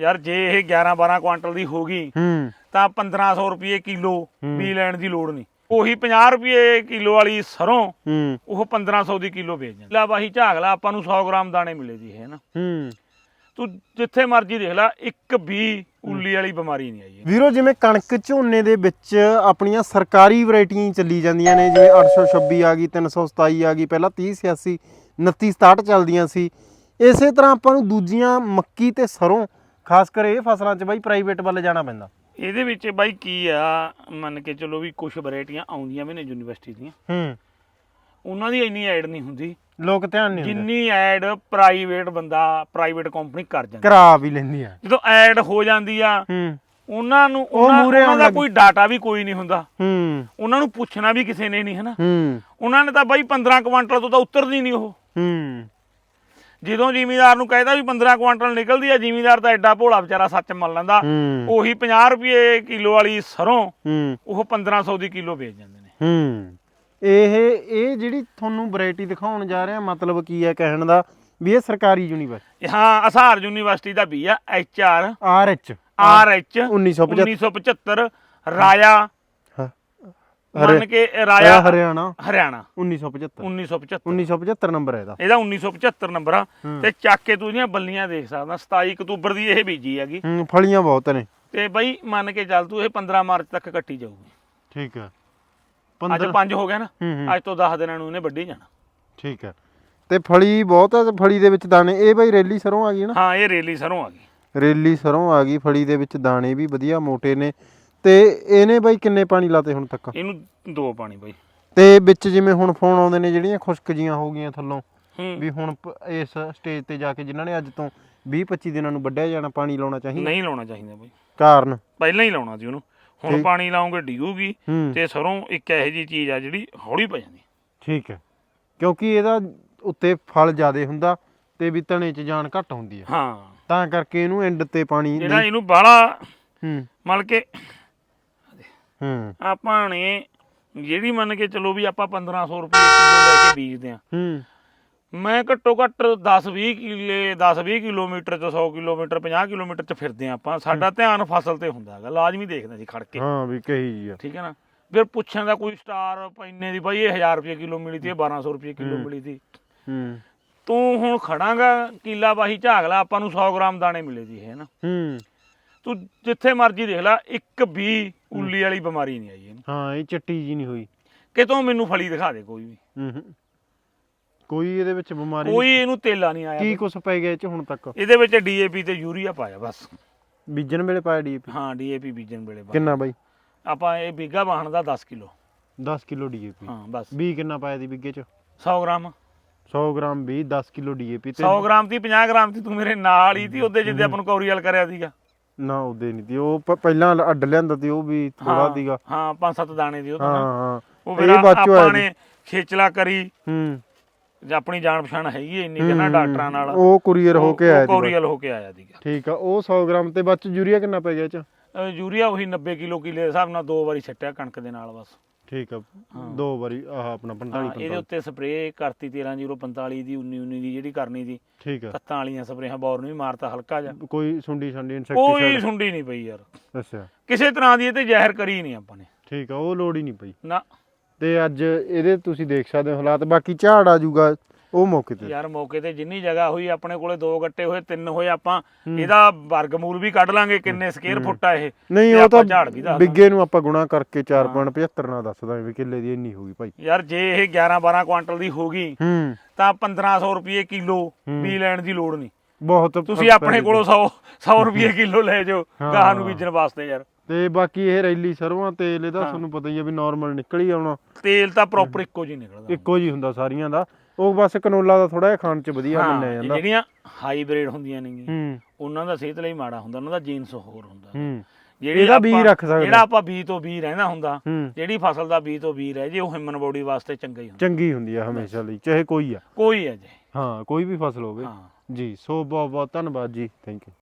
ਯਾਰ ਜੇ ਇਹ 11 12 ਕੁਆਂਟਲ ਦੀ ਹੋ ਗਈ ਹੂੰ। ਤਾਂ 1500 ਰੁਪਏ ਕਿਲੋ ਹੂੰ। ਬੀ ਲੈਣ ਦੀ ਲੋੜ ਨਹੀਂ। ਉਹੀ 50 ਰੁਪਏ ਕਿਲੋ ਵਾਲੀ ਸਰੋਂ ਹੂੰ। ਉਹ 1500 ਦੀ ਕਿਲੋ ਵੇਚ ਜਾਂਦੇ ਲਾ ਬਾਹੀ ਝਾਗ ਲਾ ਆਪਾਂ ਨੂੰ 100 ਗ੍ਰਾਮ ਦਾਣੇ ਮਿਲੇ ਜੀ ਇਹ ਨਾ? ਹੂੰ। ਤੂੰ ਜਿੱਥੇ ਮਰਜ਼ੀ ਦੇਖ ਲੈ ਇੱਕ ਵੀ ਉੱਲੀ ਵਾਲੀ ਬਿਮਾਰੀ ਨਹੀਂ ਆਈ। ਹੈ। ਵੀਰੋ ਜਿਵੇਂ ਕਣਕ ਝੋਨੇ ਦੇ ਵਿੱਚ ਆਪਣੀਆਂ ਸਰਕਾਰੀ ਵੈਰਾਈਟੀਆਂ ਹੀ ਚੱਲੀ ਜਾਂਦੀਆਂ ਨੇ ਜਿਵੇਂ 826 ਆ ਗਈ 327 ਆ ਗਈ ਪਹਿਲਾਂ 3086 2967 ਚੱਲਦੀਆਂ ਸੀ। ਇਸੇ ਤਰ੍ਹਾਂ ਆਪਾਂ ਨੂੰ ਦੂਜੀਆਂ ਮੱਕੀ ਤੇ ਸਰੋਂ ਖਾਸ ਕਰ ਇਹ ਫਸਲਾਂ 'ਚ ਬਾਈ ਪ੍ਰਾਈਵੇਟ ਵੱਲ ਜਾਣਾ ਪੈਂਦਾ। ਇਹਦੇ ਵਿੱਚ ਬਾਈ ਕੀ ਆ ਮੰਨ ਕੇ ਚਲੋ ਵੀ ਕੁਝ ਵੈਰਾਈਟੀਆਂ ਆਉਂਦੀਆਂ ਵੀ ਨੇ ਯੂਨੀਵਰਸਿਟੀ ਦੀਆਂ। ਹੂੰ। ਉਹਨਾਂ ਦੀ ਇੰਨੀ ਐਡ ਨਹੀਂ ਹੁੰਦੀ। ਲੋਕ ਧਿਆਨ ਨਹੀਂ ਦਿੰਦੇ। ਜਿੰਨੀ ਐਡ ਪ੍ਰਾਈਵੇਟ ਬੰਦਾ ਪ੍ਰਾਈਵੇਟ ਕੰਪਨੀ ਕਰ ਜਾਂਦੀ। ਕਰਾ ਵੀ ਲੈਂਦੀ ਆ। ਜਦੋਂ ਐਡ ਹੋ ਜਾਂਦੀ ਆ ਹੂੰ। ਉਹਨਾਂ ਨੂੰ ਉਹ ਉਹਨਾਂ ਦਾ ਕੋਈ ਡਾਟਾ ਵੀ ਕੋਈ ਨਹੀਂ ਹੁੰਦਾ। ਹੂੰ। ਉਹਨਾਂ ਨੂੰ ਪੁੱਛਣਾ ਵੀ ਕਿਸੇ ਨੇ ਨਹੀਂ ਹਨਾ? ਹੂੰ। ਉਹਨਾਂ ਨੇ ਤਾਂ ਬਾਈ 15 ਕੁਆਂਟਲ ਤੋਂ ਤਾਂ ਉਤਰਦੀ ਨਹੀਂ ਉਹ। ਹੂੰ। ਜਦੋਂ ਜ਼ਿਮੀਦਾਰ ਨੂੰ ਕਹਿੰਦਾ ਵੀ 15 ਕੁਆਂਟਲ ਨਿਕਲਦੀ ਆ ਜ਼ਿਮੀਦਾਰ ਤਾਂ ਐਡਾ ਭੋਲਾ ਵਿਚਾਰਾ ਸੱਚ ਮੰਨ ਲੈਂਦਾ। ਉਹੀ 50 ਰੁਪਏ ਕਿਲੋ ਵਾਲੀ ਸਰੋਂ ਉਹ 1500 ਦੀ ਕਿਲੋ ਵੇਚ ਜਾਂਦੇ ਨੇ। ਹੂੰ। ਇਹ ਇਹ ਜਿਹੜੀ ਤੁਹਾਨੂੰ ਵੈਰਾਈਟੀ ਦਿਖਾਉਣ ਜਾ ਰਿਹਾ ਮਤਲਬ ਕੀ ਹੈ ਕਹਿਣ ਦਾ? ਵੀ ਇਹ ਸਰਕਾਰੀ ਯੂਨੀਵਰਸਿਟੀ। ਹਾਂ ਅਸਾਰ ਯੂਨੀਵਰਸਿਟੀ ਦਾ ਵੀ ਆ H R. R H. R H 1975 1975 ਰਾਇਆ ਹਰੇ- ਮੰਨ ਕੇ ਰਾਇਆ ਹਰਿਆਣਾ। ਹਰਿਆਣਾ। 1975 1975 1975 ਨੰਬਰ ਹੈ ਇਹਦਾ ਇਹਦਾ 1975 ਨੰਬਰ ਆ। ਤੇ ਚੱਕ ਕੇ ਤੂੰ ਇਹਦੀਆਂ ਬੱਲੀਆਂ ਦੇਖ ਸਕਦਾ। 27 ਅਕਤੂਬਰ ਦੀ ਇਹ ਬੀਜੀ ਹੈਗੀ। ਹੂੰ ਫਲੀਆਂ ਬਹੁਤ ਨੇ। ਤੇ ਬਈ ਮੰਨ ਕੇ ਚੱਲ ਤੂੰ ਇਹ 15 ਮਾਰਚ ਤੱਕ ਕੱਟੀ ਜਾਊਗੀ। ਠੀਕ ਹੈ। ਅੱਜ 15 5 ਹੋ ਗਿਆ ਨਾ। ਅੱਜ ਤੋਂ 10 ਦਿਨਾਂ ਨੂੰ ਇਹਨੇ ਵੱਢੀ ਜਾਣਾ। ਠੀਕ ਹੈ। ਤੇ ਫਲੀ ਬਹੁਤ ਹੈ ਤੇ ਫਲੀ ਦੇ ਵਿੱਚ ਦਾਣੇ। ਇਹ ਬਈ ਰੇਲੀ ਸਰੋਂ ਆ ਗਈ ਨਾ। ਹਾਂ ਇਹ ਰੇਲੀ ਸਰੋਂ ਆ ਗਈ। ਰੇਲੀ ਸਰੋਂ ਆ ਗਈ। ਫਲੀ ਦੇ ਵਿੱਚ ਦਾਣੇ ਵੀ ਵਧੀਆ ਮੋਟੇ ਨੇ। ਤੇ ਇਹਨੇ ਬਈ ਕਿੰਨੇ ਪਾਣੀ ਲਾਤੇ ਹੁਣ ਤੱਕ? ਇਹਨੂੰ ਦੋ ਪਾਣੀ ਬਈ। ਤੇ ਵਿੱਚ ਜਿਵੇਂ ਹੁਣ ਫੋਨ ਆਉਂਦੇ ਨੇ ਜਿਹੜੀਆਂ ਖੁਸ਼ਕ ਜੀਆਂ ਹੋ ਗਈਆਂ ਥੱਲੋਂ ਹੂੰ। ਵੀ ਹੁਣ ਪ- ਇਸ ਸਟੇਜ ਤੇ ਜਾ ਕੇ ਜਿਨ੍ਹਾਂ ਨੇ ਅੱਜ ਤੋਂ 20 25 ਦਿਨਾਂ ਨੂੰ ਵੱਢਿਆ ਜਾਣਾ ਪਾਣੀ ਲਾਉਣਾ ਚਾਹੀਦਾ? ਨਹੀਂ ਲਾਉਣਾ ਚਾਹੀਦਾ ਬਈ। ਕਾਰਨ? ਪਹਿਲਾਂ ਹੀ ਲਾਉਣਾ ਸੀ ਉਹਨੂੰ। ਹੁਣ ਠੀਕ। ਪਾਣੀ ਲਾਉਂਗੇ ਡਿੱਗੂਗੀ ਹੂੰ। ਤੇ ਸਰੋਂ ਇੱਕ ਇਹੋ ਜੀ ਚੀਜ਼ ਆ ਜਿਹੜੀ ਹੌਲੀ ਪੈ ਜਾਂਦੀ। ਠੀਕ ਹੈ। ਕਿਉਂਕਿ ਇਹਦਾ ਉੱਤੇ ਫਲ ਜ਼ਿਆਦੇ ਹੁੰਦਾ ਤੇ ਵੀ ਤਣੇ 'ਚ ਜਾਨ ਘੱਟ ਹੁੰਦੀ ਹੈ। ਹਾਂ। ਤਾਂ ਕਰਕੇ ਇਹਨੂੰ ਐਂਡ ਤੇ ਪਾਣੀ ਜਿਹੜਾ ਨਹੀਂ- ਇਹਨੂੰ ਬਾਹਲਾ ਹੂੰ। ਮਤਲਬ ਕਿ ਹੂੰ। ਆਪਾਂ ਨੇ ਜਿਹੜੀ ਮੰਨ ਕੇ ਚਲੋ ਵੀ ਆਪਾਂ 1500 ਰੁਪਏ ਕਿਲੋ ਲੈ ਕੇ ਬੀਜਦੇ ਆ ਹੂੰ। ਮੈਂ ਘੱਟੋ ਘੱਟ 10-20 ਕਿਲੇ 10-20 ਕਿਲੋਮੀਟਰ ਤੋਂ 100 ਕਿਲੋਮੀਟਰ 50 ਕਿਲੋਮੀਟਰ ਚ ਫਿਰਦੇ ਆ ਆਪਾਂ। ਸਾਡਾ ਧਿਆਨ ਫਸਲ ਤੇ ਹੁੰਦਾ ਹੈਗਾ ਲਾਜ਼ਮੀ ਦੇਖਦੇ ਜੀ ਖੜ ਕੇ। ਹਾਂ ਵੀ ਕਹੀ ਜੀ ਆ। ਠੀਕ ਹੈ ਨਾ? ਫਿਰ ਪੁੱਛਣ ਦਾ ਕੋਈ ਸਟਾਰ ਪੈਨੇ ਦੀ ਬਾਈ ਇਹ 1000 ਰੁਪਏ ਕਿਲੋ ਮਿਲੀ ਤੀ ਇਹ 1200 ਰੁਪਏ ਕਿਲੋ ਹੂੰ। ਮਿਲੀ ਤੀ। ਹੂੰ। ਤੂੰ ਹੁਣ ਖੜਾਂਗਾ ਕੀਲਾ ਬਾਹੀ ਝਾਗ ਲਾ ਆਪਾਂ ਨੂੰ 100 ਗ੍ਰਾਮ ਦਾਣੇ ਮਿਲੇ ਜੀ ਇਹ ਨਾ? ਹੂੰ। ਤੂੰ ਜਿੱਥੇ ਮਰਜ਼ੀ ਦੇਖ ਲੈ ਇੱਕ ਵੀ ਉੱਲੀ ਵਾਲੀ ਬਿਮਾਰੀ ਨਹੀਂ ਆਈ ਇਹਨੂੰ। ਹਾਂ ਇਹ ਚੱਟੀ ਜੀ ਨਹੀਂ ਹੋਈ। ਕਿਤੋਂ ਮੈਨੂੰ ਫਲੀ ਦਿਖਾ ਦੇ ਕੋਈ ਵੀ। ਹੂੰ ਹੂੰ। ਕੋਈ ਇਹਦੇ ਵਿੱਚ ਬਿਮਾਰੀ ਕੋਈ ਇਹਨੂੰ ਤੇਲਾ ਨਹੀਂ ਆਇਆ। ਕੀ ਕੁਛ ਪੈ ਗਿਆ ਇਹ ਚ ਹੁਣ ਤੱਕ? ਇਹਦੇ ਵਿੱਚ ਡੀਏਪੀ ਤੇ ਯੂਰੀਆ ਪਾਇਆ ਬਸ। ਬੀਜਣ ਵੇਲੇ ਪਾਇਆ ਡੀਏਪੀ? ਹਾਂ ਡੀਏਪੀ ਬੀਜਣ ਵੇਲੇ ਬਸ। ਕਿੰਨਾ ਬਾਈ? ਆਪਾਂ ਇਹ ਬੀਗਾ ਵਾਹਣ ਦਾ 10 ਕਿਲੋ। 10 kilo DAP. ਹਾਂ ਬਸ। ਬੀ ਕਿੰਨਾ ਪਾਇਆ ਦੀ ਬਿੱਗੇ ਚ? 100 ਗ੍ਰਾਮ। 100 ਗ੍ਰਾਮ ਬੀ 10 ਕਿਲੋ ਡੀਏਪੀ ਤੇ। 100 ਗ੍ਰਾਮ ਦੀ 50 ਗ੍ਰਾਮ ਦੀ ਤੂੰ ਮੇਰੇ ਨਾਲ ਹੀ ਤੀ ਉਹਦੇ ਜਿੱਦੇ ਆਪਾਂ ਨੂੰ ਕੌਰੀਅਲ ਕਰਿਆ ਸੀਗਾ। ਨਾ ਉਹਦੇ ਨਹੀਂ ਤੀ ਉਹ ਪ- ਪਹਿਲਾਂ ਅੱਡ ਲਿਆਂਦਾ ਤੀ ਉਹ ਵੀ ਥੋੜਾ ਹਾਂ, ਸੀਗਾ। ਹਾਂ ਪੰਜ ਸੱਤ ਦਾਣੇ ਦੀ ਉਹ ਹਾਂ ਤਾਂ ਨਾ। ਹਾਂ ਉਹ ਇਹ ਫਿਰ ਬਾਅਦ ਚੋਂ ਆਇਆ ਆਪਾਂ। ਨੇ ਖੇਚਲਾ ਕਰੀ। ਹੂੰ। ਜੇ ਆਪਣੀ ਜਾਣ ਪਛਾਣ ਹੈਗੀ ਐ ਇੰਨੀ ਕਹਿੰਦਾ ਡਾਕਟਰਾਂ ਨਾਲ। ਉਹ ਕੁਰੀਅਰ ਹੋ ਕੇ ਆਇਆ ਸੀ ਕੌਰੀਅਲ ਹੋ ਕੇ ਆਇਆ ਸੀਗਾ। ਠੀਕ ਆ ਉਹ 100 ਗ੍ਰਾਮ ਤੇ ਬਾਅਦ ਚ ਯੂਰੀਆ ਕਿੰਨਾ ਪੈ ਗਿਆ ਇਹ ਚ? ਅਹ ਯੂਰੀਆ ਉਹੀ 90 ਕਿਲੋ ਕਿਲੇ ਦੇ ਹਿਸਾਬ ਨਾਲ ਦੋ ਵਾਰੀ ਛੱਟਿਆ ਕਣਕ ਦੇ ਨਾਲ ਬਸ। ਠੀਕ ਆ ਦੋ ਵਾਰੀ ਆਹ ਆਪਣਾ 45 ਹਾਂ, ਇਹਦੇ 45 ਉੱਤੇ ਸਪਰੇਅ ਕਰਤੀ 13045 ਦੀ 19 19 ਦੀ ਜਿਹੜੀ ਕਰਨੀ ਸੀ। ਠੀਕ ਆ। ਤੱਤਾਂ ਵਾਲੀਆਂ ਸਪਰੇਹਾਂ ਬੌਰ ਨੂੰ ਵੀ ਮਾਰਤਾ ਹਲਕਾ ਜਿਹਾ। ਕੋਈ ਸੁੰਡੀ ਸੰਡੀ ਕੋਈ ਇਨਸੈਕਟੀਸਾਈਡ ਸੁੰਡੀ ਨਹੀਂ ਪਈ ਯਾਰ। ਅੱਛਾ। ਕਿਸੇ ਤਰ੍ਹਾਂ ਦੀ ਇਹ ਤੇ ਜ਼ਹਿਰ ਕਰੀ ਨਹੀਂ ਆਪਾਂ ਨੇ। ਠੀਕ ਆ ਉਹ ਲੋੜ ਹੀ ਨਹੀਂ ਪਈ। ਨਾ। ਤੇ ਅੱਜ ਇਹਦੇ ਤੁਸੀਂ ਦੇਖ ਸਕਦੇ ਹੋ ਹਾਲਾਤ ਬਾਕੀ ਝਾੜ ਆ ਜਾਊਗਾ। ਉਹ ਮੌਕੇ ਤੇ। ਯਾਰ ਮੌਕੇ ਤੇ ਜਿੰਨੀ ਜਗ੍ਹਾ ਹੋਈ ਆਪਣੇ ਕੋਲੇ ਦੋ ਗੱਟੇ ਹੋਏ ਤਿੰਨ ਹੋਏ ਆਪਾਂ। ਇਹਦਾ ਵਰਗਮੂਲ ਵੀ ਕੱਢ ਲਾਂਗੇ ਕਿੰਨੇ ਸਕੁਅਰ ਫੁੱਟ ਆ ਇਹ। ਨਹੀਂ ਉਹ ਤਾਂ ਵੀ ਬਿੱਗੇ ਨੂੰ ਆਪਾਂ ਗੁਣਾ ਕਰਕੇ 4.75 ਨਾਲ ਦੱਸ ਦਾਂਗੇ ਵੀ ਕਿੱਲੇ ਦੀ ਇੰਨੀ ਹੋਊਗੀ ਭਾਈ। ਯਾਰ ਜੇ ਇਹ 11 12 ਕੁਆਂਟਲ ਦੀ ਹੋ ਗਈ ਹੂੰ। ਤਾਂ 1500 ਰੁਪਏ ਕਿਲੋ। ਬੀ ਲੈਣ ਦੀ ਲੋੜ ਨਹੀਂ। ਬਹੁਤ ਤੁਸੀਂ ਆਪਣੇ ਕੋਲੋਂ 100 100 ਰੁਪਏ ਕਿਲੋ ਲੈ ਜਾਓ। ਗਾਹਾਂ ਨੂੰ ਬੀਜਣ ਵਾਸਤੇ ਯਾਰ। ਤੇ ਬਾਕੀ ਇਹ ਰੈਲੀ ਸਰੋਂ ਤੇਲ ਇਹਦਾ ਤੁਹਾਨੂੰ ਪਤਾ ਹੀ ਆ ਵੀ ਨਾਰਮਲ ਨਿਕਲ ਹੀ ਆਉਣਾ। ਤੇਲ ਤਾਂ ਪ੍ਰੋਪਰ ਇੱਕੋ ਜਿਹੀ ਨਿਕਲਦਾ। ਇੱਕੋ ਜੀ ਹੁੰਦਾ ਸਾਰੀਆਂ ਦਾ। ਉਹ ਬਸ ਕਨੋਲਾ ਦਾ ਥੋੜਾ ਜਿਹਾ ਖਾਣ ਚ ਵਧੀਆ ਹਾਂ, ਮੰਨਿਆ ਜਾਂਦਾ। ਜਿਹੜੀਆਂ ਹਾਈਬ੍ਰਿਡ ਹੁੰਦੀਆਂ ਨੇ ਹੂੰ। ਉਹਨਾਂ ਦਾ ਸਿਹਤ ਲਈ ਮਾੜਾ ਹੁੰਦਾ ਉਹਨਾਂ ਦਾ ਜੀਨਸ ਹੋਰ ਹੁੰਦਾ। ਹੂੰ। ਜਿਹੜੀ ਇਹਦਾ ਬੀਜ ਆਪਾਂ- ਰੱਖ ਸਕਦੇ। ਜਿਹੜਾ ਆਪਾਂ ਬੀ ਤੋਂ ਬੀ ਰਹਿੰਦਾ ਹੁੰਦਾ ਹੂੰ। ਜਿਹੜੀ ਫਸਲ ਦਾ ਬੀ ਤੋਂ ਬੀ ਰਹਿ ਜੇ ਉਹ ਹਿਊਮਨ ਬੋਡੀ ਵਾਸਤੇ ਚੰਗਾ ਹੀ ਹੁੰਦਾ। ਚੰਗੀ ਹੁੰਦੀ ਆ ਹਮੇਸ਼ਾ ਲਈ ਚਾਹੇ ਕੋਈ ਆ। ਕੋਈ ਹੈ ਜੇ। ਹਾਂ ਕੋਈ ਵੀ ਫਸਲ ਹੋਵੇ। ਹਾਂ। ਜੀ ਸੋ ਬਹੁਤ ਬਹੁਤ ਧੰਨਵਾਦ ਜੀ ਥੈਂਕ ਯੂ